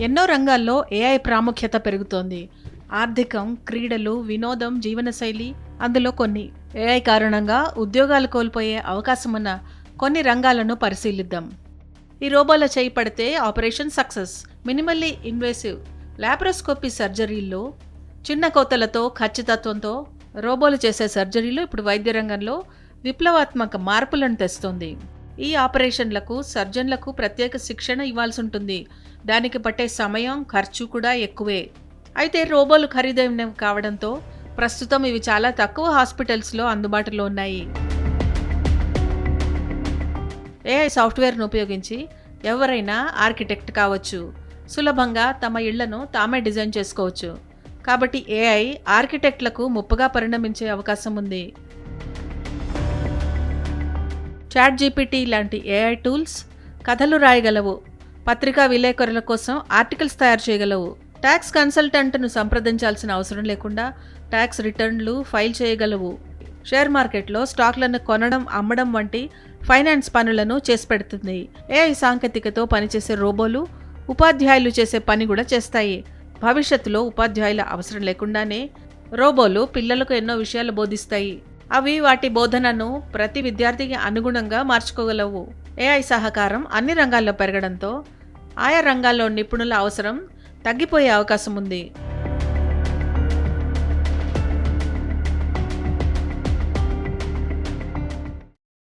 ఎన్నో రంగాల్లో ఏఐ ప్రాముఖ్యత పెరుగుతోంది. ఆర్థికం క్రీడలు వినోదం జీవనశైలి అందులో కొన్ని. ఏఐ కారణంగా ఉద్యోగాలు కోల్పోయే అవకాశం ఉన్న కొన్ని రంగాలను పరిశీలిద్దాం. ఈ రోబోల చేయి పడితే operation success minimally invasive. Laparoscopy సర్జరీల్లో చిన్న కోతలతో ఖచ్చితత్వంతో రోబోలు చేసే సర్జరీలు ఇప్పుడు వైద్య రంగంలో విప్లవాత్మక మార్పులను తెస్తుంది. ఈ ఆపరేషన్లకు సర్జన్లకు ప్రత్యేక శిక్షణ ఇవ్వాల్సి ఉంటుంది దానికి పట్టే సమయం ఖర్చు కూడా ఎక్కువే. అయితే రోబోలు ఖరీదైనవి కావడంతో ప్రస్తుతం ఇవి చాలా తక్కువ హాస్పిటల్స్లో అందుబాటులో ఉన్నాయి. ఏఐ సాఫ్ట్వేర్ను ఉపయోగించి ఎవరైనా ఆర్కిటెక్ట్ కావచ్చు. సులభంగా తమ ఇళ్ళను తామే డిజైన్ చేసుకోవచ్చు. కాబట్టి ఏఐ ఆర్కిటెక్ట్లకు ముప్పుగా పరిణమించే అవకాశం ఉంది చాట్ జీపీటీ లాంటి ఏఐ టూల్స్ కథలు రాయగలవు. పత్రికా విలేకరుల కోసం ఆర్టికల్స్ తయారు చేయగలవు. ట్యాక్స్ కన్సల్టెంట్ను సంప్రదించాల్సిన అవసరం లేకుండా ట్యాక్స్ రిటర్న్లు ఫైల్ చేయగలవు. షేర్ మార్కెట్లో స్టాక్లను కొనడం అమ్మడం వంటి ఫైనాన్స్ పనులను చేసి పెడుతుంది. ఏఐ సాంకేతికతో పనిచేసే రోబోలు ఉపాధ్యాయులు చేసే పని కూడా చేస్తాయి. భవిష్యత్తులో ఉపాధ్యాయుల అవసరం లేకుండానే రోబోలు పిల్లలకు ఎన్నో విషయాలు బోధిస్తాయి. అవి వాటి బోధనను ప్రతి విద్యార్థికి అనుగుణంగా మార్చుకోగలవు. ఏఐ సహకారం అన్ని రంగాల్లో పెరగడంతో ఆయా రంగాల్లో నిపుణుల అవసరం తగ్గిపోయే అవకాశం ఉంది